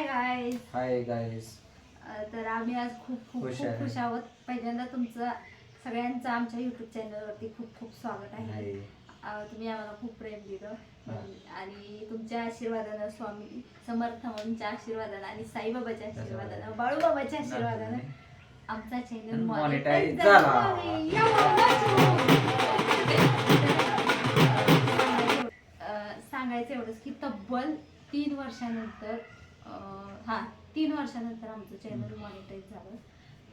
Hi guys hi guys तर आम्ही आज खूप खूप खुश खूप आहे. खुश आहोत. पहिल्यांदा तुमचं सगळ्यांचं आमच्या युट्यूब चॅनलवरती खूप खूप स्वागत आहे. हाय अं, तुम्ही आम्हाला खूप प्रेम दिलं. आणि तुमच्या आशीर्वादानं स्वामी समर्थ म्हणूनच्या आशीर्वादानं आणि साईबाबाच्या आशीर्वादानं बाळूबाबाच्या आशीर्वादानं आमचा चॅनल Monetize झाला. सांगायचं एवढंच की तब्बल तीन वर्षानंतर हा तीन वर्षानंतर आमचं चॅनल मॉनिटाईज झालं.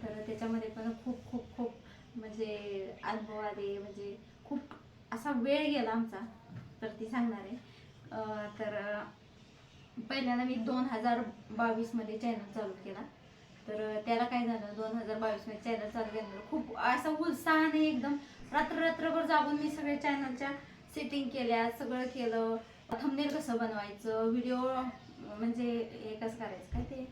तर त्याच्यामध्ये पण खूप खूप खूप म्हणजे अनुभव आले म्हणजे खूप असा वेळ गेला आमचा तर ती सांगणार आहे. तर पहिल्यांदा मी दोन हजार बावीसमध्ये चॅनल चालू केला. तर त्याला काय झालं दोन हजार बावीसमध्ये चॅनल चालू केल्यानंतर खूप असा उत्साहाने एकदम रात्र रात्रभर जागून मी सगळ्या चॅनलच्या सेटिंग केल्या सगळं केलं. थंबनेल कसं बनवायचं व्हिडिओ म्हणजे हे कसं करायचं काय ते?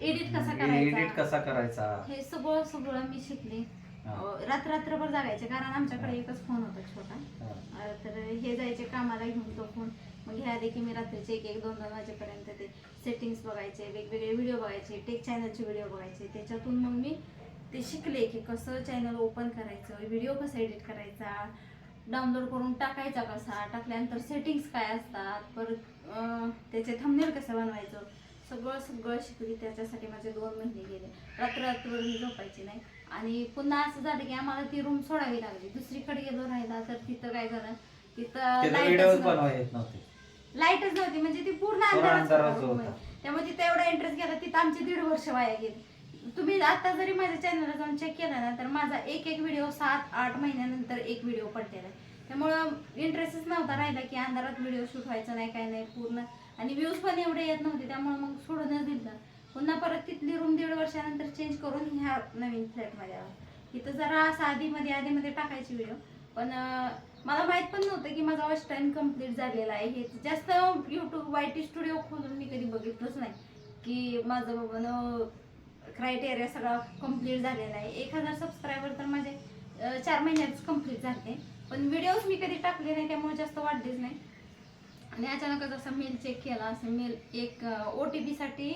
एडिट कसा एडिट करायचा? कसा करायचा? हे सगळं सगळं मी शिकले. हा. रात्र रात्रभर जागायचे कारण आमच्याकडे एकच फोन होता छोटा. हा. अं, तर हे जायचे कामाला घेऊन तो फोन मग ह्या आले की मी रात्रीचे एक एक दोन दोन वाजेपर्यंत ते सेटिंग्स बघायचे वेगवेगळे व्हिडिओ बघायचे टेक चॅनलचे व्हिडिओ बघायचे. त्याच्यातून मग मी ते शिकले की कसं चॅनल ओपन करायचं व्हिडिओ कसा एडिट करायचा डाउनलोड करून टाकायचा कसा टाकल्यानंतर सेटिंग्स काय असतात? परत त्याचे थंबनेल कसं बनवायचं? सगळं सगळं शिकली. त्याच्यासाठी माझे दोन महिने गेले. रात्र रात्रभर मी झोपायची नाही. आणि पुन्हा असं झालं की आम्हाला ती रूम सोडावी लागली. दुसरीकडे गेलो राहिला तर तिथं काय झालं? तिथं व्हिडिओ नव्हती. लाईटच नव्हती. म्हणजे ती पूर्ण अंधाराच. त्यामुळे तिथं एवढा इंटरेस्ट गेला तिथं आमची दीड वर्ष वाया गेली. तुम्ही आता जरी माझ्या चॅनलला जाऊन चेक केला ना तर माझा एक एक व्हिडिओ सात आठ महिन्यानंतर एक व्हिडिओ पडलेला आहे. त्यामुळं इंटरेस्टच नव्हता राहिला की अंधारात व्हिडिओ शूट व्हायचा नाही काय नाही पूर्ण. आणि व्ह्यूज पण एवढे येत नव्हते त्यामुळे मग सोडूनच दिलं. पुन्हा परत तिथली रूम दीड वर्षानंतर चेंज करून ह्या नवीन फ्लॅटमध्ये आलो. इथं जरा असं आधीमध्ये आधीमध्ये टाकायची व्हिडिओ पण मला माहीत पण नव्हतं की माझा वॉच टाईम कंप्लीट झालेला आहे. हे जास्त यूट्यूब वाय टी स्टुडिओ खोलून मी कधी बघितलंच नाही. की माझं बाबानं क्रायटेरिया सगळा कंप्लीट झालेला आहे. एक हजार सबस्क्रायबर तर माझे चार महिन्यातच कंप्लीट झाले. पण व्हिडिओज मी कधी टाकले नाही त्यामुळे जास्त वाढलेच नाही. आणि अचानकच असं मेल चेक केला असं मेल एक ओ टी पीसाठी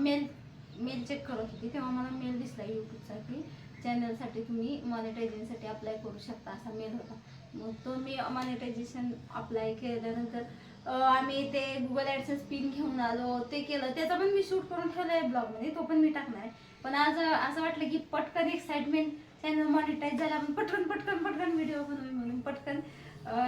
मेल मेल चेक करत होती. तेव्हा मला मेल दिसला यूट्यूबसाठी चॅनलसाठी तुम्ही मॉनिटायझेशनसाठी अप्लाय करू शकता असा मेल होता. मग तो मी मॉनिटायझेशन अप्लाय केल्यानंतर आम्ही ते गुगल ॲडसेन्स पिन घेऊन आलो ते केलं. त्याचा पण मी शूट करून ठेवलं आहे ब्लॉगमध्ये तो पण मी टाकणार आहे. पण आज असं वाटलं की पटकन एक्साइटमेंट चॅनल मॉनिटाईज झाला आपण पटकन पटकन पटकन व्हिडिओ बनवू म्हणून पटकन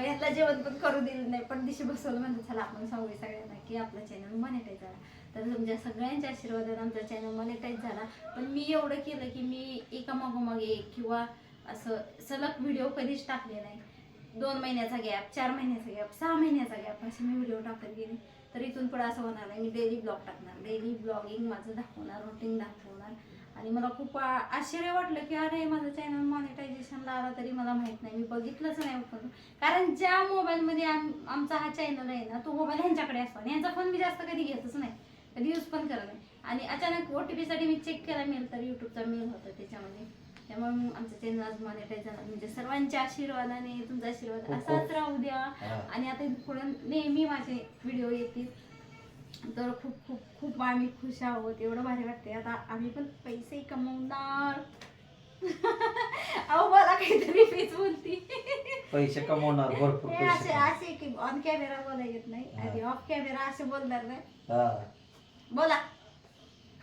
यातला जेवण पण करू दिलं नाही. पण दिशी बसवलं म्हणजे चला आपण सांगूया सगळ्यांना की आपला चॅनल मॉनिटाईज झाला. तर तुमच्या सगळ्यांच्या आशीर्वादाने आमचा चॅनल मॉनिटाईज झाला. पण मी एवढं केलं की मी एका मागोमागे एक किंवा असं सलग व्हिडिओ कधीच टाकले नाही. दोन महिन्याचा गॅप चार महिन्याचा गॅप सहा महिन्याचा गॅप असे मी व्हिडिओ टाकत गेले. तर इथून पुढे असं होणार नाही मी डेली ब्लॉग टाकणार. डेली ब्लॉगिंग माझं दाखवणार रुटीन दाखवणार. आणि मला खूप आश्चर्य वाटलं की अरे माझं चॅनल मॉनिटायझेशनला आला तरी मला माहीत नाही. मी बघितलंच नाही ओपन कारण ज्या मोबाईलमध्ये आम आमचा हा चॅनल आहे ना तो मोबाईल ह्यांच्याकडे असतो. आणि ह्यांचा फोन मी जास्त कधी घेतच नाही. कधी यूज पण करत नाही. आणि अचानक ओ टी पीसाठी मी चेक केला मेल तर यूट्यूबचा मेल होता त्याच्यामध्ये. त्यामुळे मग आमचं चॅनल आज मॉनिटाईज झाला. म्हणजे सर्वांच्या आशीर्वादाने तुमचा आशीर्वाद खूप असाच खूप. राहू द्या. हा. आणि आता पुढे नेहमी माझे व्हिडिओ येतील. तर खूप खूप खूप आम्ही खुश आहोत. एवढं भारी वाटते आता आम्ही पण पैसे कमवणार. अहो मला काहीतरी फीस बोलती. पैसे कमवणार भरपूर हे पैसे असे असे की ऑन कॅमेरा बोला येत नाही. हा. आणि ऑफ कॅमेरा असे बोलणार नाही. हा. बोला.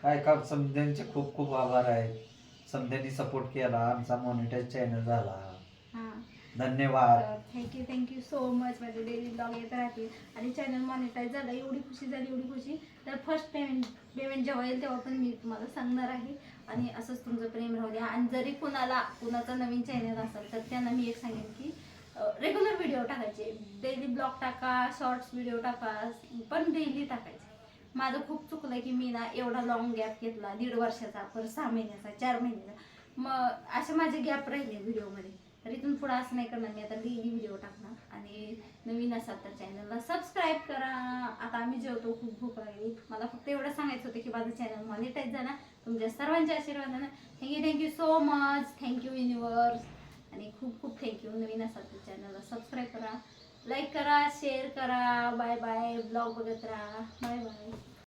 काय काम समध्यांचे खूप खूप आभार आहेत समध्यांनी सपोर्ट केला आमचा मॉनिटाईज चॅनल झाला. हा. धन्यवाद. Thank you thank you so much माझे डेली ब्लॉग येत राहतील. आणि चॅनल मॉनिटाईज झालं एवढी खुशी झाली एवढी खुशी. तर फर्स्ट पेमेंट पेमेंट जेव्हा येईल तेव्हा पण मी तुम्हाला सांगणार आहे. आणि असंच तुमचं प्रेम राहू द्या. आणि जरी कुणाला कुणाचा नवीन चॅनल असेल तर त्यांना मी एक सांगेन की रेग्युलर व्हिडिओ टाकायचे. डेली ब्लॉग टाका शॉर्ट्स व्हिडिओ टाका पण डेली टाकायचे. माझं खूप चुकलं की मी ना एवढा लॉंग गॅप घेतला दीड वर्षाचा पर सहा महिन्याचा चार महिन्याचा. मग असे माझे गॅप राहिले व्हिडिओमध्ये तर इथून पुढं असं नाही करणार मी आता डेली व्हिडिओ टाकणार. आणि नवीन असाल तर चॅनलला सबस्क्राईब करा. आता आम्ही जेवतो खूप भूक लागली. मला फक्त एवढं सांगायचं होतं की माझं चॅनल मॉनिटाईज झाला. तुमच्या सर्वांच्या आशीर्वादानं. Thank you thank you so much thank you universe आणि खूप खूप थँक्यू नवीन असाल तर चॅनलला सबस्क्राईब करा. लाईक करा शेअर करा. बाय बाय ब्लॉग बघत राहा. Bye bye